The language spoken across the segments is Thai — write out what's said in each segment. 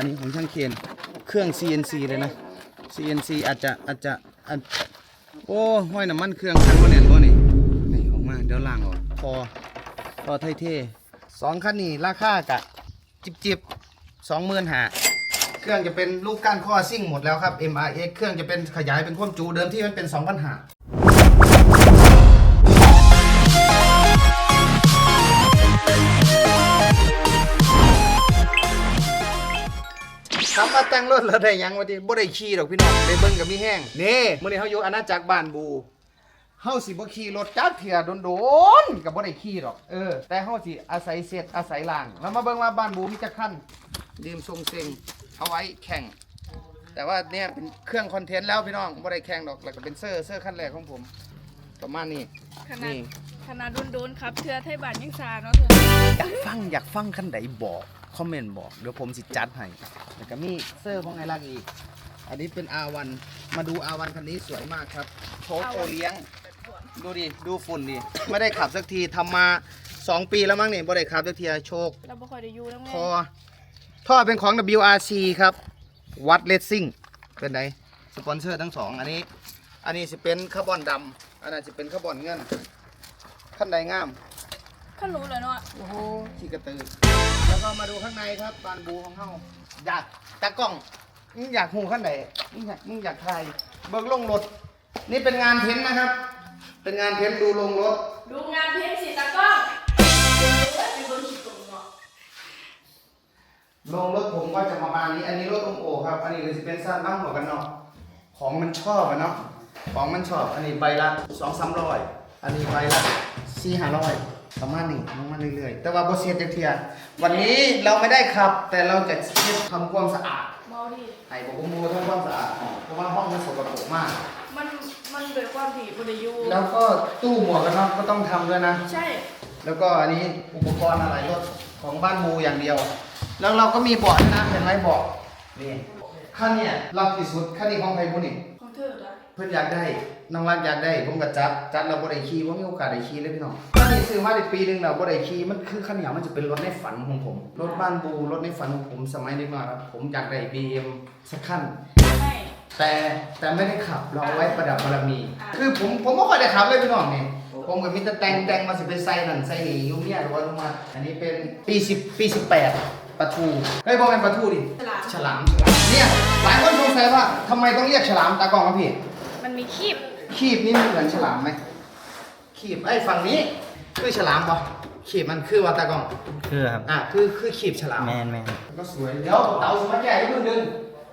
อันนี้ของช่างเคนเครื่อง CNC เลยนะ CNC อาจจะอาจจะอาจโอ้ห้อยน้ำมันเครื่องคันบ่แน่นบ่นี่นี่ออกมาเดี๋ยวล่างออกพอพอไทยเท่สองคันนี้ราคากะจิบจิบสองหมื่นหาเครื่องจะเป็นลูกก้านข้อซิ่งหมดแล้วครับ MRX เครื่องจะเป็นขยายเป็นความจุเดิมที่มันเป็น2 0 0 0หา ถามว่าแต่งรถแล้วได้หยังวะดิบ่ได้ขี่ดอกพี่น้องได้เบิ่งกับมีแห้งนี่มื้อนี้เฮาอยู่อาณาจักรบ้านบูเฮาสิบ่ขี่รถจักเถื่อโดนๆก็บ่ได้ขี่ดอกเออแต่เฮาสิอาศัยเสร็จอาศัยล่างแล้วมาเบิ่งว่าบ้านบูมีจักคันดื่มทรงเซ็งเอาไว้แข่ง แต่ว่าเนี่ยเป็นเครื่องคอนเทนต์แล้วพี่น้องบ่ได้แข่งดอกแล้วก็เป็นเซอร์เซอร์คันแรกของผม ประมาณนี้ ขนาดนี่ ขนาดโดนๆครับเทือไทยบ้านยังซาเนาะเธออยากฟังอยากฟังคันใดบอก คอมเมนต์บอก เดี๋ยวผมสิจัดให้ แล้วก็มีเซอร์ของไอรักอีก อันนี้เป็น R1 มาดู R1 คันนี้สวยมากครับโชคโอเลี้ยง ดูดิ ดูฝุ่นดิ ไม่ได้ขับสักทีทำมา 2 ปีแล้วมั้งเนี่ยบ่ได้ขับสักทีโชคเราบ่ค่อยได้อยู่แล้วไงท่อท่อเป็นของ WRC ครับ วัดเลสซิ่งเป็นไงสปอนเซอร์ทั้งสองอันนี้ อันนี้จะเป็นคาร์บอนดำอันนั้นจะเป็นคาร์บอนเงินขั้นใดงาม ข้ารู้เลยเนาะโอ้โหขี้กระตือ แล้วก็มาดูข้างในครับบานบูของเฮาอยากตากล้องมึงอยากหูข้างไหนมึงอยากมึงอยากถ่ายเบิกลงรถ นี่เป็นงานเพ้นท์นะครับ เป็นงานเพ้นท์ดูลงรถ ดูงานเพ้นสีตะกล้องไปเบิ่งคลิปตรงเนาะลงรถผมก็จะประมาณนี้ อันนี้รถองโอครับ อันนี้ก็จะเป็นสั้นบ้างหัวกันเนาะของมันชอบอะเนาะ ของมันชอบ อันนี้ใบละสองสามร้อย อันนี้ใบละสี่ห้าร้อย ประมาณนี้ลงมาเรื่อยๆ แต่ว่าโบเซียจักเทียวันนี้เราไม่ได้ขับ แต่เราจะเช็ดทำความสะอาดเมาดิไอ้บอกว่ามูทำความสะอาดห้องเพราะว่าห้องมันสกปรกมาก มันมันเป็นความผิดบ่ได้อยู่แล้วก็ตู้หมวกกันน็อกก็ต้องทำด้วยนะ ใช่ แล้วก็อันนี้อุปกรณ์อะไรรถของบ้านมูอย่างเดียว แล้วเราก็มีเบาะด้วยนะเห็นไหมเบาะนี่ขั้นเนี่ยรับที่สุดขั้นนี้ของใครบุนี่ของเธอเหรอเพื่อนอยากได้ น้องรักอยากได้ ผมก็จัดจัดเราบ่ได้ขี่ผมมีโอกาสได้ขี่เลยพี่น้องขั้นนี้ซื้อมาได้ปีหนึงแล้วบ่ได้ขี่มันคือขั้นเหนียวมันจะเป็นรถในฝันของผม รถบ้านบูรถในฝันของผมสมัยเด็กน้อยครับผมอยากได้ BM สักขั้นใช่ แต่แต่ไม่ได้ขับเราเอาไว้ประดับบารมีคือผมผมไม่ค่อยได้ขับเลยพี่น้องนี่ผมกับมิตรแต่งแต่งมาสิเป็นไซนั่นไซนี่อยุ่งเนี่ยหรือว่าลงมาอันนี้เป็นปีสิบปีสิบแปดปลาทูเฮ้ยบอกเป็นปลาทูดิฉลาม ฉลามฉลามเนี่ยหลายคนสงสัยว่าทำไมต้องเรียกฉลามตากล้องครับพี่มันมีคลิป ขีบนี่มันเหมือนฉลามไหมขีบไอ้ฝั่งนี้คือฉลามปะขีบมันคือว่าตากล้องคือครับ อะคือคือขีบฉลามแมนแมนก็สวยเดี๋ยวเตาสมัยใหญ่นิดนึง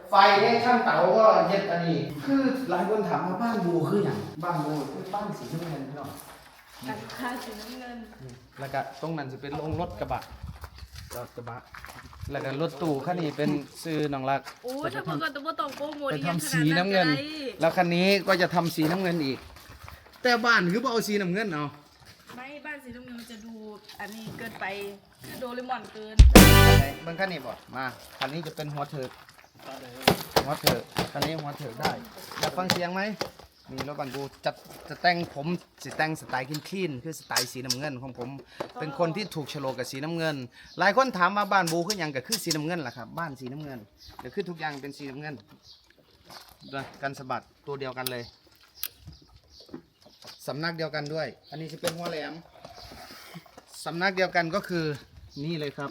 ไฟให้ช่างเตาก็เย็ดอันนี้ คือหลายคนถามว่าบ้านบูคืออย่างบ้านบูคือบ้านสีน้ำเงินพี่น้องกันค่าสีน้ำเงินแล้วก็ตรงนั้นจะเป็นโรงรถกระบะรถกระบะ แล้วก็รถตู้คันนี้เป็นซื้อน้องรัก โอ้ยถ้าเพิ่นก็ต้องบ่ต้องโปรโมทไปอีกทำอย่างขสีนาดน้ำเงิน ก็ได้แล้วคันนี้ก็จะทำสีน้ำเงินอีก แต่บ้านคือบ่เอาสีน้ำเงินเอาไม่บ้านสีน้ำเงินมันจะดูอันนี้เกินไปคือโดเรมอนเกินไหนเบิ่งคันนี้บ่มาคันนี้จะเป็นหัวเถิกหัวเถิกคันนี้หัวเถิกได้อยากฟังเสียงไหม นี่รถบันกูจะจะแต่งผมสิแต่งสไตล์คลีนๆคือสไตล์สีน้ำเงินของผม เป็นคนที่ถูกโฉลกกับสีน้ำเงิน หลายคนถามมาบ้านบูคือหยังก็คือสีน้ำเงินแหะครับบ้านสีน้ำเงินก็คือทุกอย่างเป็นสีน้ำเงินกันสะบัดตัวเดียวกันเลยสำนักเดียวกันด้วย อันนี้จะเป็นหัวแหลมสำนักเดียวกันก็คือนี่เลยครับ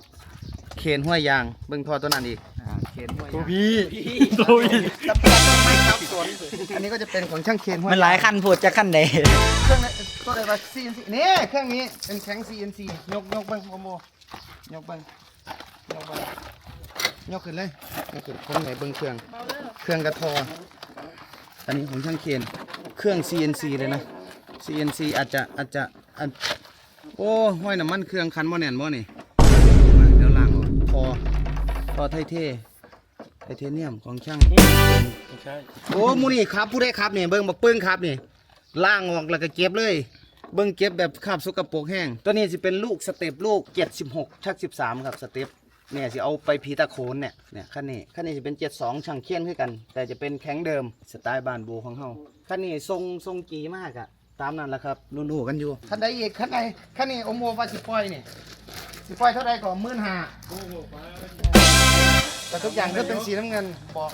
เคนห้วยยางเบิ่งทอตัวนั้นอีกอ่า เคนห้วยยาง ตัวพี่ตัวพี่จำเป็นต้องไม่ครับสนอันนี้ก็จะเป็นของช่างเคนห้วยมันหลายขั้นพูดจะขั้นใดเครื่องนั้นตัวไหนวะ CNC นี่เครื่องนี้เป็นแข็ง CNC ยกยกเบิ้งโมโมยกเบิ้งยกเบิ้งยกขึ้นเลยยกขึ้นคนไหนเบิ้งเครื่องเบาเด้อเครื่องกระทอ อันนี้ของช่างเคนเครื่อง CNC เลยนะ CNC อาจจะอาจจะอาจโอ้ห้อยน้ำมันเครื่องคันบ่แน่นบ่นี่มาเดี๋ยวล้างออกพอพอไทเท ไทเทเนียมของช่างใช่โอ้มูนี่ครับผู้ได้ครับนี่เบิ่งบักปึ้งครับนี่ล่างออกแล้วก็เก็บเลย เบิ่งเก็บแบบคราบสกปรกแห้ง ตัวนี้สิเป็นลูกสเต็ปลูก 76ชัก13 ครับสเต็ปเนี่ยสิเอาไปพีตะโขนเนี่ยเนี่ยคันนี้คันนี้สิเป็น 72ช่างเคียนคือกัน แต่จะเป็นแข็งเดิมสไตล์บ้านบูของเฮาคันนี้ทรงทรงกีมากอะตามนั้นแหละครับรู้ๆกันอยู่คันใดอีกคันใดคันนี้โอโมว่าสิปล่อยนี่สิปล่อยเท่าใดก่อน15,000 แต่ทุกอย่างก็เป็นสีน้ำเงินบอก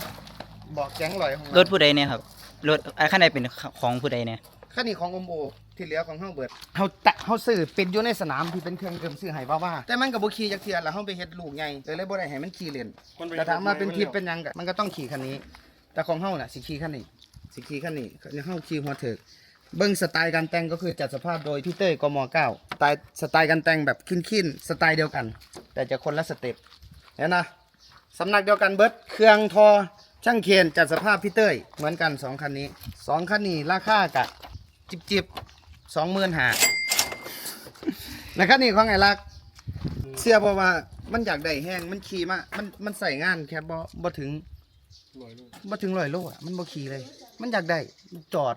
บอกแจ้งลอยของรถผู้ใดเนี่ยครับรถไอ้คันใดเป็นของผู้ใดเนี่ยข้านี่ของอมโอที่เหลือของเฮาเบิดเฮาตะเฮาซื้อเป็นอยู่ในสนามที่เป็นเครื่องเกิมซื้อให้ว่าว่าแต่มันก็บ่ขี่จักเทื่อแล้วเฮาไปเฮ็ดลูกใหญ่เลยเลยบ่ได้ให้มันขี่เล่นแต่ถามว่าเป็นทริปเป็นหยังก็มันก็ต้องขี่คันนี้ แต่ของเฮาน่ะสิขี่คันนี้สิขี่คันนี้เฮาขี่หัวเถิกเบิ่งสไตล์การแต่งก็คือจัดสภาพโดยพี่เต้ยกม9สไตล์สไตล์การแต่งแบบคินๆสไตล์เดียวกัน แต่จะคนละสเต็ปเห็นนะ สำนักเดียวกันเบิดเครื่องทอช่างเคนจัดสภาพพี่เต้ยเหมือนกันสองคันนี้สองคันนี้ราคากะจิบจิบสองหมื่นหาแล้วคันนี้ของไอ้รัก เสื้อเพราะว่ามันอยากได้แห้งมันขี่มามันมันใส่งานแค่บ่บ่ถึงบ่ถึงร้อยโลอะมันบ่ขี่เลย มันอยากได้จอด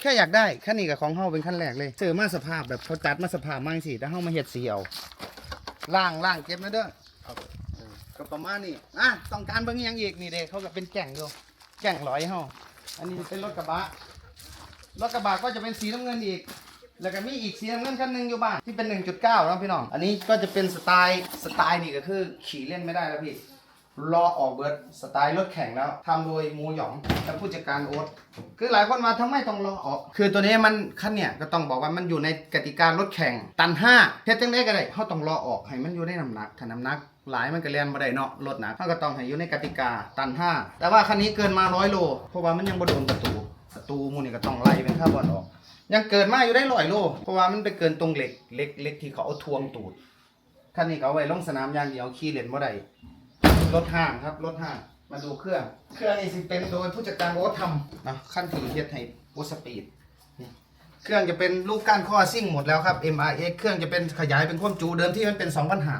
แค่อยากได้คันนี้กับของเฮาเป็นขั้นแรกเลยเจอมาสภาพแบบเขาจัดมาสภาพมาจังซี่แต่เฮามาเฮ็ดสีเอาล่างล่างเก็บนะเด้อ ก็ประมาณนี้อะต้องการเบิ่งอิหยังอีกนี่เด้เขาก็เป็นแก่งอยู่แก่งร้อยเฮาอันนี้เป็นรถกระบะรถกระบะก็จะเป็นสีน้ำเงินอีก แล้วก็มีอีกสีน้ำเงินคันหนึงอยู่บ้านที่เป็น 1.9นะพี่น้อง อันนี้ก็จะเป็นสไตล์สไตล์นี่ก็คือขี่เล่นไม่ได้แล้วพี่ รอออกเบิร์ดสไตล์รถแข่งแล้วทำโดยมูหยองและผู้จัดการโอ๊ตคือหลายคนมาทำไมต้องรอออก คือตัวนี้มันคันเนี่ยก็ต้องบอกว่ามันอยู่ในกติการถแข่งตันห้าเฮ็ดจังไดก็ได้เขาต้องรอออกให้มันอยู่ในน้ำหนักถ้าน้ำหนักหลายมันก็เรียนมาได้เนาะรถหนักเขาก็ต้องให้อยู่ในกติกาตันห้าแต่ว่าคันนี้เกินมาร้อยโลเพราะว่ามันยังบ่โดนประตูประตูมูนี่ก็ต้องไล่เป็นคาบอนออก ยังเกินมาอยู่ได้ร้อยโลเพราะว่ามันไปเกินตรงเหล็กเหล็กเหล็กที่เขาเอาทวงตูดคันนี้เขาเอาไว้ลงสนามอย่างเดียวขี่เล่นบ่ได้ รถห้างครับรถห้างมาดูเครื่อง เครื่องนี้สิเป็นโดยผู้จัดการโอ๊ตทำนะขั้นที่เฮ็ดให้โอ๊ตสปีดนี่เครื่องจะเป็นลูกก้านข้อซิ่งหมดแล้วครับ MRX เครื่องจะเป็นขยายเป็นความจุเดิมที่มันเป็น2,000หา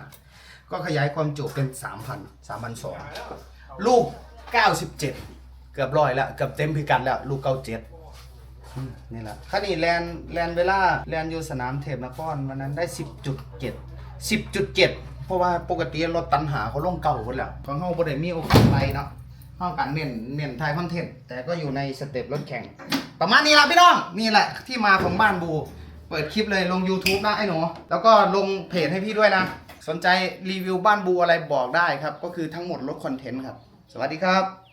ก็ขยายความจุเป็น 3,000 3,200ลูก 97 เกือบร้อยแล้วเกือบเต็มพิกัดแล้ว ลูก 97 นี่แหละคันนี้แลนแลนเวลาแลนอยู่สนามเทพนครวันนั้นได้ 10.7 10.7 เพราะว่าปกติรถตันหาเขาลงเก่าหมดแล้วของเขาบ่ได้มีโอกาสไปเนาะเฮากันเน้นเน้นทายคอนเทนต์แต่ก็อยู่ในสเต็ปรถแข่ง ประมาณนี้ละพี่น้องนี่แหละที่มาของบ้านบู เปิดคลิปเลยลง YouTube นะไอ้หนูแล้วก็ลงเพจให้พี่ด้วยนะ สนใจรีวิวบ้านบูอะไรบอกได้ครับ ก็คือทั้งหมดรถคอนเทนต์ครับ สวัสดีครับ